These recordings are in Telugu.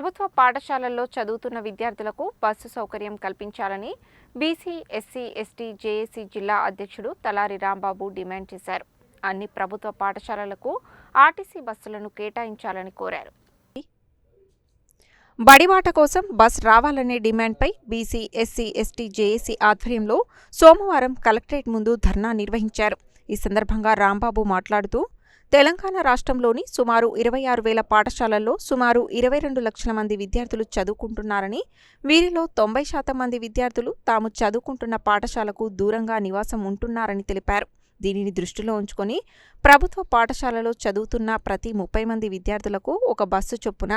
ప్రభుత్వ పాఠశాలల్లో చదువుతున్న విద్యార్థులకు బస్సు సౌకర్యం కల్పించాలని బీసీ ఎస్సీ ఎస్టీ జేఏసీ జిల్లా అధ్యక్షుడు తలారి రాంబాబు డిమాండ్ చేశారు. అన్ని ప్రభుత్వ పాఠశాలలకు ఆర్టీసీ బస్సులను కేటాయించాలని కోరారు. బడిబాట కోసం బస్ రావాలనే డిమాండ్పై బీసీ ఎస్సీ ఎస్టీ జేఏసీ ఆధ్వర్యంలో సోమవారం కలెక్టరేట్ ముందు ధర్నా నిర్వహించారు. ఈ సందర్భంగా రాంబాబు మాట్లాడుతూ తెలంగాణ రాష్ట్రంలోని సుమారు ఇరవై ఆరు వేల పాఠశాలల్లో సుమారు ఇరవై రెండు లక్షల మంది విద్యార్థులు చదువుకుంటున్నారని వీరిలో తొంభై శాతం మంది విద్యార్థులు తాము చదువుకుంటున్న పాఠశాలకు దూరంగా నివాసం ఉంటున్నారని తెలిపారు. దీనిని దృష్టిలో ఉంచుకొని ప్రభుత్వ పాఠశాలలో చదువుతున్న ప్రతి ముప్పై మంది విద్యార్థులకు ఒక బస్సు చొప్పున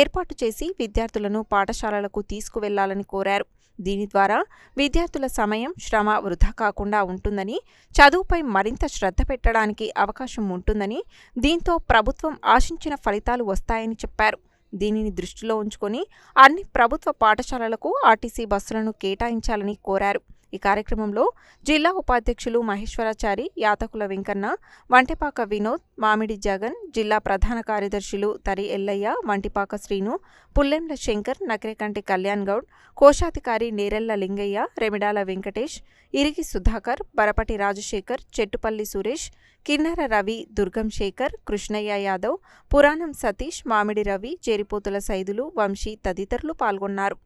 ఏర్పాటు చేసి విద్యార్థులను పాఠశాలలకు తీసుకువెళ్ళాలని కోరారు. దీని ద్వారా విద్యార్థుల సమయం శ్రమ వృధా కాకుండా ఉంటుందని చదువుపై మరింత శ్రద్ధ పెట్టడానికి అవకాశం ఉంటుందని దీంతో ప్రభుత్వం ఆశించిన ఫలితాలు వస్తాయని చెప్పారు. దీనిని దృష్టిలో ఉంచుకొని అన్ని ప్రభుత్వ పాఠశాలలకు ఆర్టీసీ బస్సులను కేటాయించాలని కోరారు. ఈ కార్యక్రమంలో జిల్లా ఉపాధ్యక్షులు మహేశ్వరాచారి యాతకుల వెంకన్న వంటిపాక వినోద్ మామిడి జగన్ జిల్లా ప్రధాన కార్యదర్శులు తరి ఎల్లయ్య వంటిపాక శ్రీను పుల్లెంల శంకర్ నకరేకంటి కళ్యాణ్ గౌడ్ కోశాధికారి నేరెళ్ళ లింగయ్య రెమిడాల వెంకటేష్ ఇరిగి సుధాకర్ బరపటి రాజశేఖర్ చెట్టుపల్లి సురేష్ కిన్నెర రవి దుర్గం శేఖర్ కృష్ణయ్య యాదవ్ పురాణం సతీష్ మామిడి రవి చేరిపోతుల సైదులు వంశీ తదితరులు పాల్గొన్నారు.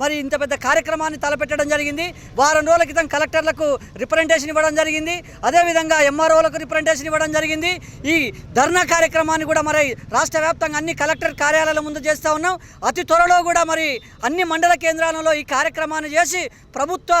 మరి ఇంత పెద్ద కార్యక్రమాన్ని తలపెట్టడం జరిగింది. వారం రోజుల క్రితం కలెక్టర్లకు రిప్రజెంటేషన్ ఇవ్వడం జరిగింది. అదేవిధంగా ఎంఆర్ఓలకు రిప్రజెంటేషన్ ఇవ్వడం జరిగింది. ఈ ధర్నా కార్యక్రమాన్ని కూడా మరి రాష్ట్ర వ్యాప్తంగా అన్ని కలెక్టర్ కార్యాలయాల ముందు చేస్తూ ఉన్నాం. అతి త్వరలో కూడా మరి అన్ని మండల కేంద్రాలలో ఈ కార్యక్రమాన్ని చేసి ప్రభుత్వ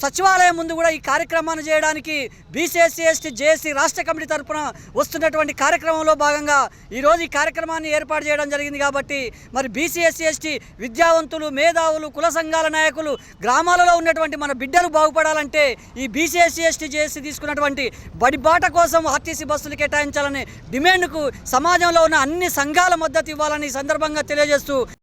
సచివాలయం ముందు కూడా ఈ కార్యక్రమాన్ని చేయడానికి బీసీఎస్సీ ఎస్టీ జేఏసీ రాష్ట్ర కమిటీ తరఫున వస్తున్నటువంటి కార్యక్రమంలో భాగంగా ఈరోజు ఈ కార్యక్రమాన్ని ఏర్పాటు చేయడం జరిగింది కాబట్టి మరి బీసీఎస్సీ ఎస్టీ విద్యావంతులు మేధావులు కుల సంఘాల నాయకులు గ్రామాలలో ఉన్నటువంటి మన బిడ్డలు బాగుపడాలంటే ఈ బీసీఎస్సీ ఎస్టీ జేఏసీ తీసుకున్నటువంటి బడిబాట కోసం ఆర్టీసీ బస్సులు కేటాయించాలనే డిమాండ్కు సమాజంలో ఉన్న అన్ని సంఘాల మద్దతు ఇవ్వాలని ఈ సందర్భంగా తెలియజేస్తూ